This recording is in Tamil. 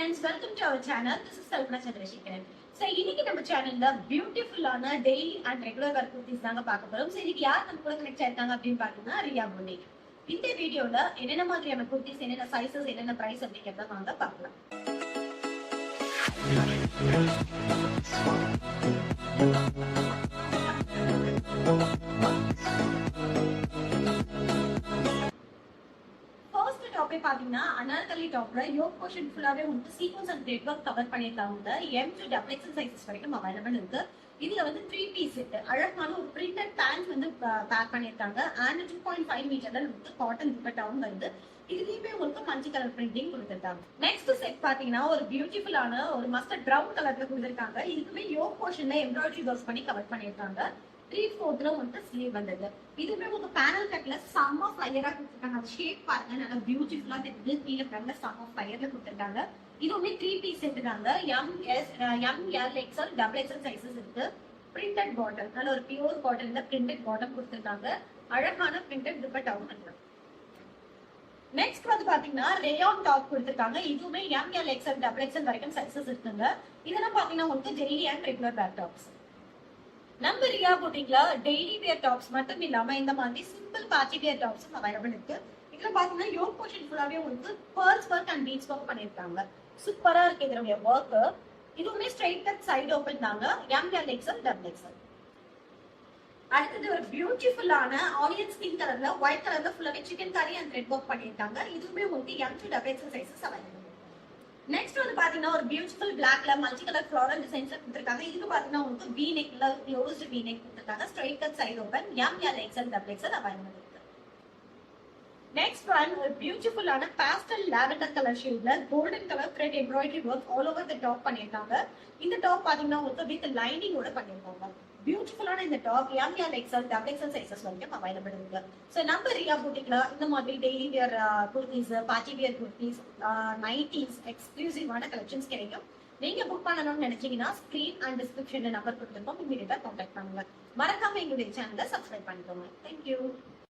Friends welcome to our channel this is Kalpana Chandrasekaran so இன்னைக்கு நம்ம சேனல்ல பியூட்டிஃபுல்லான daily and regular wear kurtis தாங்க பார்க்க போறோம். ஸோ இதுக்கு யார் நம்ம கூட கனெக்ட் ஆயிருக்காங்க அப்படின்னு பார்த்தீங்கன்னா ரியா முனி இந்த வீடியோல என்னென்ன மாதிரியான குர்த்திஸ் என்னென்ன சைசஸ் என்னென்ன பிரைஸ் அப்படிங்கிறத வாங்க பார்க்கலாம். ஃபர்ஸ்ட் டாப்பே பாத்தீங்கன்னா அனார்கலி டாப்ல யோக் போர்ஷன் ஃபுல்லாவே வந்து sequence and thread work cover பண்ணியிருக்காங்க. M to double XL sizes வரைக்கும் அவைலபிள் இருக்கு. இதுல வந்து த்ரீ பீஸ் செட் அழகான ஒரு பிரிண்டட் பேண்ட் வந்து பேக் பண்ணியிருக்காங்க. அண்ட் டூ பாயிண்ட் ஃபைவ் மீட்டர்ல வந்து காட்டன் துப்பட்டாவும் வருது. இதுலயுமே உங்களுக்கு மஞ்சு கலர் பிரிண்டிங் கொடுத்துருக்காங்க. நெக்ஸ்ட் செட் பாத்தீங்கன்னா ஒரு பியூட்டிஃபுல்லான ஒரு மஸ்டர்ட் ப்ரௌன் கலர்ல கொடுத்துருக்காங்க. இதுக்குமே யோக் போர்ஷன்ல எம்ப்ராய்டரி ஒர்க் பண்ணி கவர் பண்ணியிருக்காங்க. த்ரீ ஃபோர்த்ல வந்துட்டு ஸ்லீவ் வந்தது. இதுவுமே உங்க பேனல் கட்ல செம்ம ஃபயரா கொடுத்துருக்காங்க. ஷேப் பாருங்க. நல்லா பியூட்டிஃபுல்லா தெரியுது. கீழே ஃப்ரண்ட்ல செம்ம ஃபயர்ல கொடுத்துருக்காங்க. இதுவுமே த்ரீ பீஸ் எடுத்துருக்காங்க M S M L XL double XL sizes இருக்கு. பிரிண்டட் பாட்டம் நல்ல ஒரு பியூர் காட்டன்ல பிரிண்டட் பாட்டம் கொடுத்துருக்காங்க. அழகான பிரிண்டட் துப்பட்டாவும் இருக்கு. நெக்ஸ்ட் வந்து பாத்தீங்கன்னா ரேயான் டாப் கொடுத்துருக்காங்க. இதுவுமே M L XL double XL வரைக்கும் சைஸஸ் இருக்குங்க. இதெல்லாம் பாத்தீங்கன்னா உங்களுக்கு daily and regular pack tops நம்ம ரியா போட்டிங்களா? டெய்லி வேர் டாப்ஸ் மட்டும் இல்லாம இந்த மாதிரி சிம்பிள் பார்ட்டி வேர் டாப்ஸும் அவைலபிள் இருக்கு. இதுல பாத்தீங்கன்னா யோர் போர்ஷன் ஃபுல்லாவே உங்களுக்கு pearls work and beads work பண்ணிருக்காங்க சூப்பரா இருக்கு இதனுடைய ஒர்க் இதுவுமே ஸ்ட்ரைட் கட் சைடு ஓப்பன் தாங்க. M L XL double XL அடுத்தது ஒரு பியூட்டிஃபுல்லான ஆனியன் ஸ்கின் கலர்ல ஒயிட் கலர்ல ஃபுல்லாவே சிக்கன் கறி அண்ட் ரெட் ஒர்க் பண்ணியிருக்காங்க. இதுவுமே உங்களுக்கு M to double XL sizes available next வந்து பாத்தீங்கன்னா ஒரு பியூட்டிஃபுல் பிளாக்ல மல்டி கலர் ஃபிளாரல் டிசைன்ஸ்ல கொடுத்துருக்காங்க. இதுக்கு பாத்தீங்கன்னா உங்களுக்கு வி நெக்ல க்ளோஸ்ட் வி நெக் கொடுத்துருக்காங்க. Straight cut side open M L XL double XL available next one ஒரு பியூட்டிஃபுல்லான pastel lavender colour ஷேட்ல golden colour thread embroidery work all over the top பண்ணியிருக்காங்க. இந்த டாப் பாத்தீங்கன்னா உங்களுக்கு வித் லைனிங்கோட பண்ணியிருக்காங்க. பியூட்டிஃபுல்லான இந்த top M L XL double XL sizes வரைக்கும் அவைலபிள் இருக்கு ஸோ நம்ம ரியா பூட்டிக்ல இந்த மாதிரி daily wear kurtis party wear kurtis nighties எக்ஸ்க்ளூசிவான collections கிடைக்கும். நீங்க புக் பண்ணணும்னு நினைச்சீங்கன்னா ஸ்கிரீன் அண்ட் டிஸ்கிரிப்ஷன்ல நம்பர் கொடுத்துருக்கோம். இமீடியட்டா கான்டாக்ட் பண்ணுங்க. மறக்காம எங்களுடைய சேனலை சப்ஸ்கிரைப் பண்ணிக்கோங்க. தேங்க்யூ